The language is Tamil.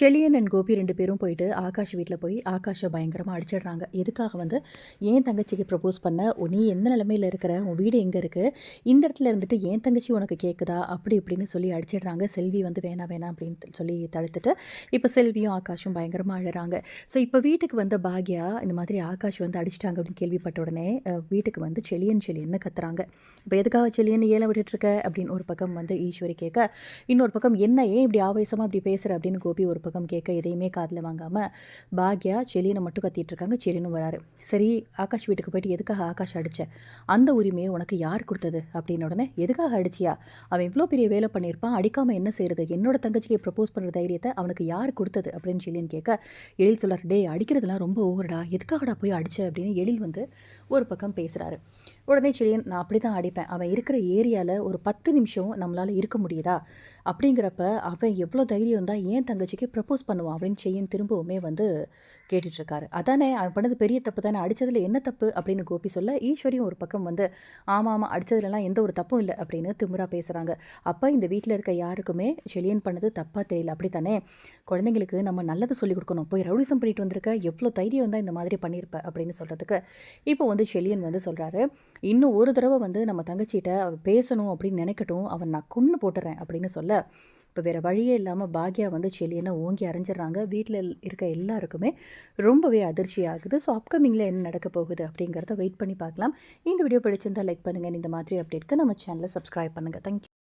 செழியன் அண்ட் கோபி ரெண்டு பேரும் போயிட்டு ஆகாஷ் வீட்டில் போய் ஆகாஷை பயங்கரமாக அடிச்சிடுறாங்க. எதுக்காக வந்து? ஏன் தங்கச்சிக்கு ப்ரப்போஸ் பண்ண? உ- நீ எந்த நிலமையில இருக்கிற? உன் வீடு எங்கே இருக்குது இந்த இடத்துல இருந்துட்டு ஏன் தங்கச்சி உனக்கு கேட்குதா அப்படி இப்படின்னு சொல்லி அடிச்சிடுறாங்க. செல்வி வந்து வேணாம் வேணாம் அப்படின்னு சொல்லி தடுத்துட்டு இப்போ செல்வியும் ஆகாஷும் பயங்கரமாக அழுறாங்க. ஸோ இப்போ வீட்டுக்கு வந்த பாக்யா இந்த மாதிரி ஆகாஷ் வந்து அடிச்சிட்டாங்க அப்படின்னு கேள்விப்பட்ட உடனே வீட்டுக்கு வந்து செளியன் செளியன்னு கத்துறாங்க. இப்போ எதுக்காக செழியன் ஏல விட்டுட்டுருக்க அப்படின்னு ஒரு பக்கம் வந்து ஈஸ்வரி கேட்க இன்னொரு பக்கம் என்ன ஏன் இப்படி ஆவேசமாக இப்படி பேசுகிற அப்படின்னு கோபி ஒரு பக்கம் கேட்க எதையுமே காதில் வாங்காமல் பாக்யா செலியனை மட்டும் கத்திட்டு இருக்காங்க. செலியனும் வராரு. சரி ஆகாஷ் வீட்டுக்கு போயிட்டு எதுக்காக ஆகாஷ் அடிச்ச? அந்த உரிமையை உனக்கு யார் கொடுத்தது? அப்படின்னு உடனே எதுக்காக அடிச்சியா? அவன் இவ்வளோ பெரிய வேலை பண்ணியிருப்பான். அடிக்காமல் என்ன செய்யறது என்னோட தங்கச்சிக்கு ப்ரப்போஸ் பண்ணுற தைரியத்தை அவனுக்கு யார் கொடுத்தது? அப்படின்னு செலியன் கேட்க எழில் சொல்லார் டே அடிக்கிறதுலாம் ரொம்ப ஓவரடா எதுக்காகடா போய் அடிச்ச? அப்படின்னு எழில் வந்து ஒரு பக்கம் பேசுகிறாரு உடனே செலியன் நான் அப்படி தான் அடிப்பேன். அவன் இருக்கிற ஏரியாவில் ஒரு பத்து நிமிஷம் நம்மளால் இருக்க முடியுதா? அப்படிங்கிறப்ப அவன் எவ்வளோ தைரியம் தான் ஏன் தங்கச்சிக்கு ப்ரப்போஸ் பண்ணுவான் அப்படின்னு செய்யன் திரும்பவுமே வந்து கேட்டுட்ருக்காரு அதானே அவன் பண்ணது பெரிய தப்பு தானே அடித்ததில் என்ன தப்பு அப்படின்னு கோபி சொல்ல ஈஸ்வரியும் ஒரு பக்கம் வந்து ஆமாம் ஆமாம் அடித்ததுலலாம் எந்த ஒரு தப்பும் இல்லை அப்படின்னு திமுறா பேசுகிறாங்க அப்போ இந்த வீட்டில் இருக்க யாருக்குமே செலியன் பண்ணது தப்பாக தெரியல அப்படி தானே குழந்தைங்களுக்கு நம்ம நல்லதை சொல்லிக் கொடுக்கணும். போய் ரவுடிசம் பண்ணிட்டு வந்திருக்க எவ்வளோ தைரியம் தான் இந்த மாதிரி பண்ணியிருப்ப அப்படின்னு சொல்கிறதுக்கு இப்போ வந்து செலியன் வந்து சொல்கிறாரு இன்னும் ஒரு தடவை வந்து நம்ம தங்கச்சிகிட்ட அவள் பேசணும் அப்படின்னு நினைக்கட்டும் அவன் நான் கொன்று போட்டுறேன் அப்படின்னு சொல்ல இப்போ வேறு வழியே இல்லாமல் பாக்யா வந்து செலியனை ஓங்கி அரைஞ்சிடுறாங்க. வீட்டில் இருக்க எல்லாருக்குமே ரொம்பவே அதிர்ச்சி ஆகுது. ஸோ அப்கமிங்கில் என்ன நடக்க போகுது அப்படிங்கிறத வெயிட் பண்ணி பார்க்கலாம். இந்த வீடியோ பிடிச்சிருந்தா லைக் பண்ணுங்கள் இந்த மாதிரி அப்டேட்க்கு நம்ம சேனலை சப்ஸ்கிரைப் பண்ணுங்கள் தேங்க்யூ